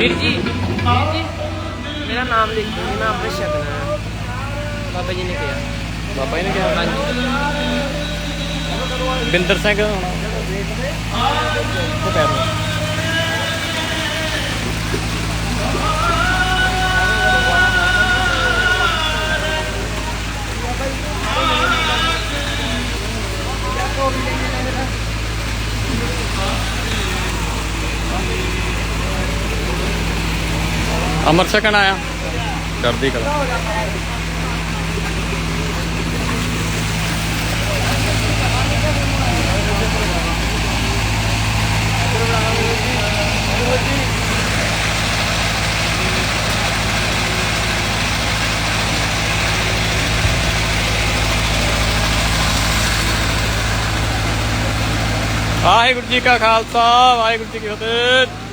ਵੀਰ ਜੀ ਵੀਰ ਜੀ ਮੇਰਾ ਨਾਮ ਲਿਖ ਦਿਓ ਮੈਂ ਅੰਮ੍ਰਿਤ ਛਕਣਾ ਹੈ ਬਾਬਾ ਜੀ ਨੇ ਕਿਹਾ। ਬਾਬਾ ਜੀ ਨੇ ਕਿਹਾ? ਹਾਂਜੀ। ਬਿੰਦਰ ਸਿੰਘ। ਹੋਣਾ ਉਹ ਕਹਿ ਰਿਹਾ ਅਮਰ ਛਕਣ ਆਇਆ? ਚੜ੍ਹਦੀ ਕਲਾ। ਵਾਹਿਗੁਰੂ ਜੀ ਕਾ ਖਾਲਸਾ ਵਾਹਿਗੁਰੂ ਜੀ ਕੀ ਫਤਿਹ।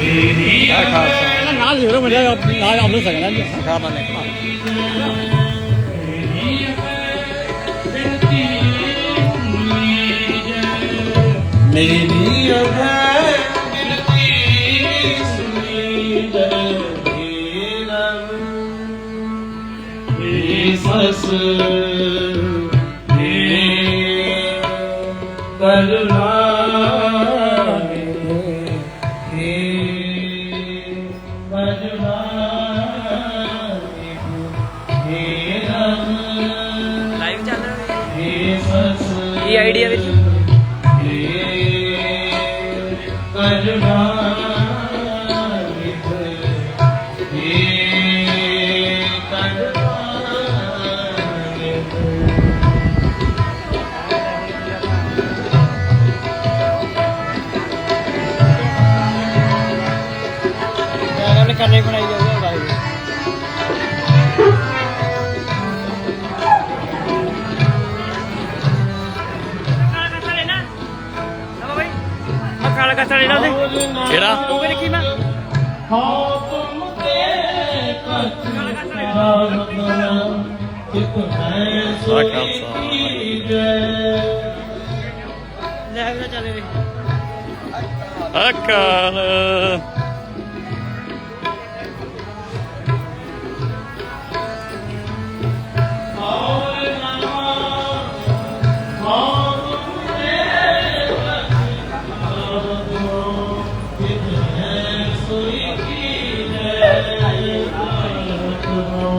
ਆ ਖਾਲਸਾ ਨਾਲ ਜੁੜੋ ਮੇਰੇ ਨਾਲ ਅੰਮ੍ਰਿਤ ਸਕਣਾ ਜੀ ਖਾਲਸਾ ਨੇ ਮੇਰੀ ਅਭੈ ਬਿਨਤੀ ਸੁਣੀ ਦੇ ਏ ਸਸ ਏ ਕਰਨਾ ਕੀ ਆਈਡੀਆ ਵਿੱਚ ਕਰਨੇ ਕਛ ਜਾਣਤ ਸੋਈ ਕੀ ਜੈ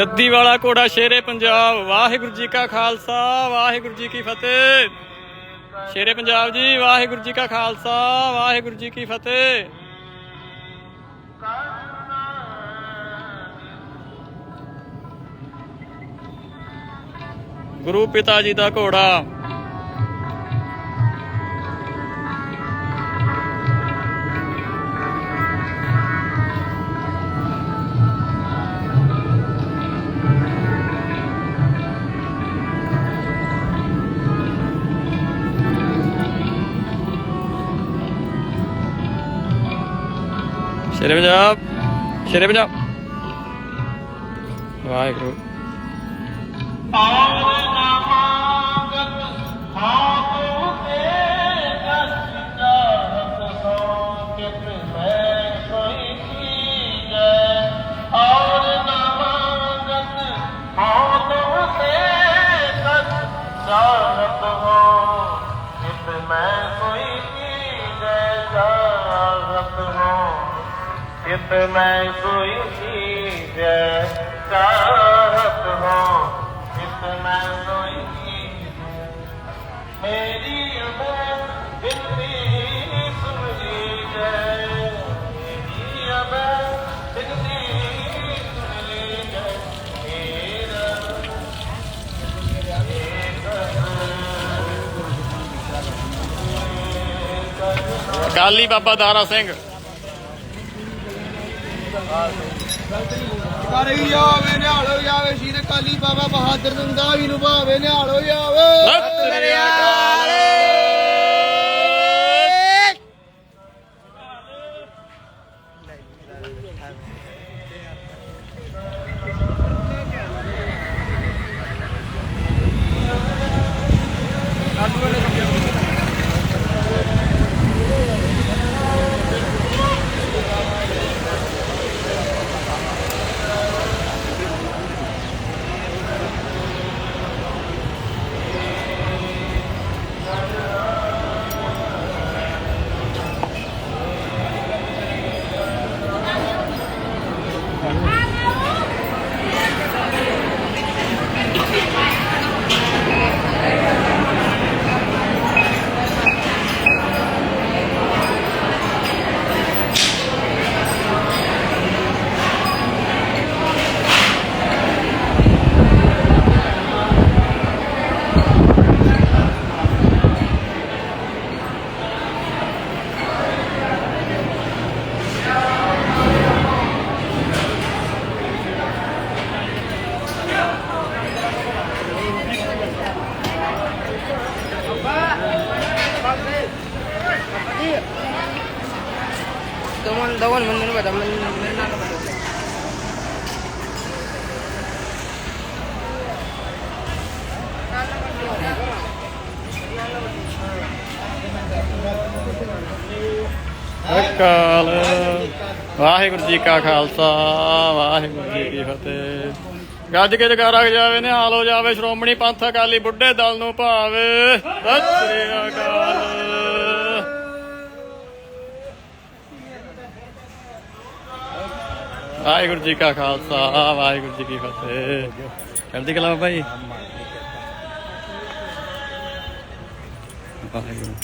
ਗੱਦੀ ਵਾਲਾ ਘੋੜਾ ਸ਼ੇਰੇ ਪੰਜਾਬ, ਵਾਹਿਗੁਰੂ ਜੀ ਕਾ ਖਾਲਸਾ, ਵਾਹਿਗੁਰੂ ਜੀ ਕੀ ਫਤਿਹ। ਸ਼ੇਰੇ ਪੰਜਾਬ ਜੀ, ਵਾਹਿਗੁਰੂ ਜੀ ਕਾ ਖਾਲਸਾ, ਵਾਹਿਗੁਰੂ ਜੀ ਕੀ ਫਤਿਹ। ਗੁਰੂ ਪਿਤਾ ਜੀ ਦਾ ਘੋੜਾ। ਸ਼ੇਰੇ ਪੰਜਾਬ ਸ਼ੇਰੇ ਪੰਜਾਬ ਵਾਹਿਗੁਰੂ ਔਰ ਕਿਤ ਮੈਂ ਸੋਈ ਕੀਜੈ ਚਾਹਤ ਹੋ ਕਿਤ ਮੈਂ ਸੋਈ ਕੀਜੈ ਮੇਰੀ ਅਬੈ ਬਿਨਤੀ ਸੁਣ ਲੀਜੈ ਮੇਰੀ ਅਬੈ ਬਿਨਤੀ ਸੁਣ ਲੀਜੈ ਮੇਰਾ ਬਾਬਾ ਦਾਰਾ ਸਿੰਘ। ਕਰੀ ਜਾਵੇ ਨਿਹਾਲੋ ਜਾਵੇ ਸ਼ੀਰ ਕਾਲੀ ਬਾਬਾ ਬਹਾਦਰ ਦੰਦਾ ਵੀ ਨਿਭਾਵੇ ਨਿਹਾਲੋ ਜਾਵੇ ਸਤਿ ਸ੍ਰੀ ਅਕਾਲ। ਅਕਾਲ। ਵਾਹਿਗੁਰੂ ਜੀ ਕਾ ਖਾਲਸਾ, ਵਾਹਿਗੁਰੂ ਜੀ ਕੀ ਫਤਿਹ। ਗੱਜ ਕੇ ਜਕਾਰਾ ਜਾਵੇ, ਨਿਹਾਲ ਹੋ ਜਾਵੇ, ਸ਼੍ਰੋਮਣੀ ਪੰਥ ਅਕਾਲੀ ਬੁੱਢੇ ਦਲ ਨੂੰ ਭਾਵੇ। ਸਤਿ ਸ੍ਰੀ ਅਕਾਲ। ਵਾਹਿਗੁਰੂ ਜੀ ਕਾ ਖਾਲਸਾ, ਵਾਹਿਗੁਰੂ ਜੀ ਕੀ ਫਤਿਹ। ਚੜ੍ਹਦੀ ਕਲਾ ਭਾਈ ਵਾਹਿਗੁਰੂ।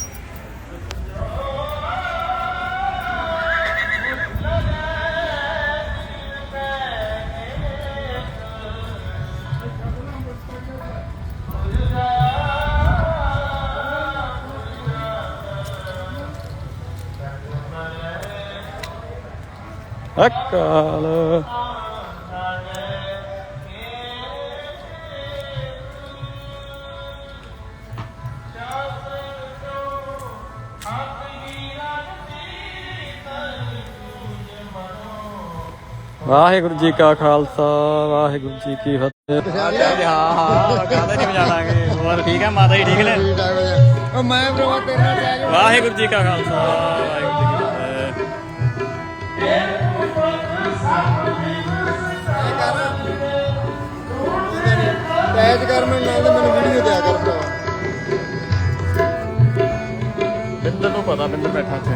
ਅਕਾਲ। ਵਾਹਿਗੁਰੂ ਜੀ ਕਾ ਖਾਲਸਾ ਵਾਹਿਗੁਰੂ ਜੀ ਕੀ ਫਤਿਹ। ਹਾਂ ਹਾਂ ਕਾਹਦੇ ਨਹੀਂ ਵਜਾਣਾਗੇ ਹੋਰ ਠੀਕ ਹੈ ਮਾਤਾ ਜੀ ਠੀਕ ਨੇ? ਉਹ ਮੈਂ ਭਰਾਵਾ ਤੇਰੇ ਵਾਹਿਗੁਰੂ ਜੀ ਕਾ ਖਾਲਸਾ। ਟੈਚ ਕਰ ਮੈਨੂੰ ਨਾਲ ਤੇ ਮੈਨੂੰ ਵੀਡੀਓ ਦਿਆ ਕਰ ਭਰਾਵਾ। ਬਿੰਦਰ ਨੂੰ ਪਤਾ ਬਿੰਦਰ ਬੈਠਾ ਇੱਥੇ।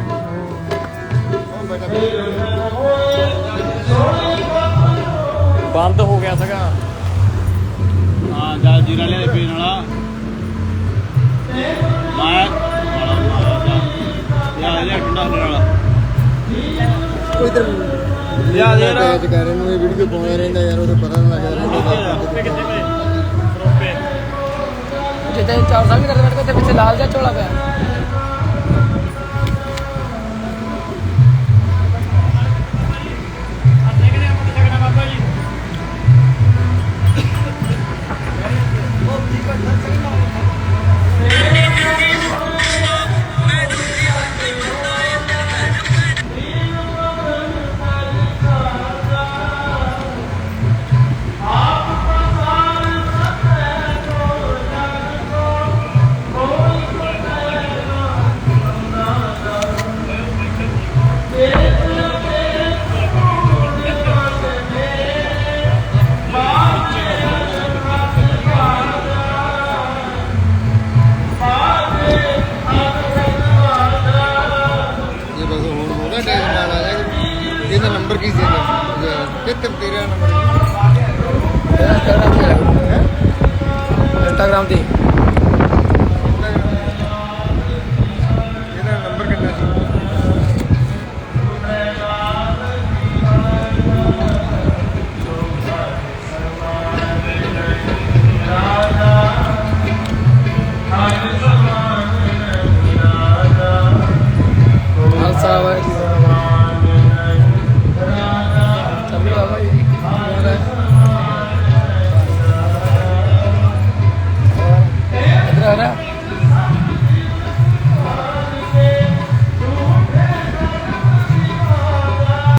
ਬੰਦ ਹੋ ਗਿਆ ਸੀਗਾ। ਹਾਂ ਜਲ ਜੀਰਾ ਲਿਆ ਪੀਣ ਵਾਲਾ। ਮੈਂ ਯਾ ਲਿਆ ਠੰਡਾ ਹੋਣ ਵਾਲਾ। ਕੋਈ ਤੇ ਲਿਆ ਦੇ ਰਾ ਟੈਚ ਕਰ ਇਹਨੂੰ ਇਹ ਵੀਡੀਓ ਪਾਉਂਦਾ ਰਹਿੰਦਾ ਯਾਰ ਉਹਦੇ ਪਤਾ ਨਹੀਂ ਲੱਗਦਾ ਕਿੱਥੇ ਰੋਪੇ ਜਿੱਦਾਂ ਚਾਰ ਸਾਲ ਵੀ ਕਰਦੇ ਬੈਠ ਕੇ ਉੱਥੇ ਪਿੱਛੇ ਲਾਲ ਜਿਹਾ ਝੋਲਾ ਪਿਆ। bergizi ya. Tetap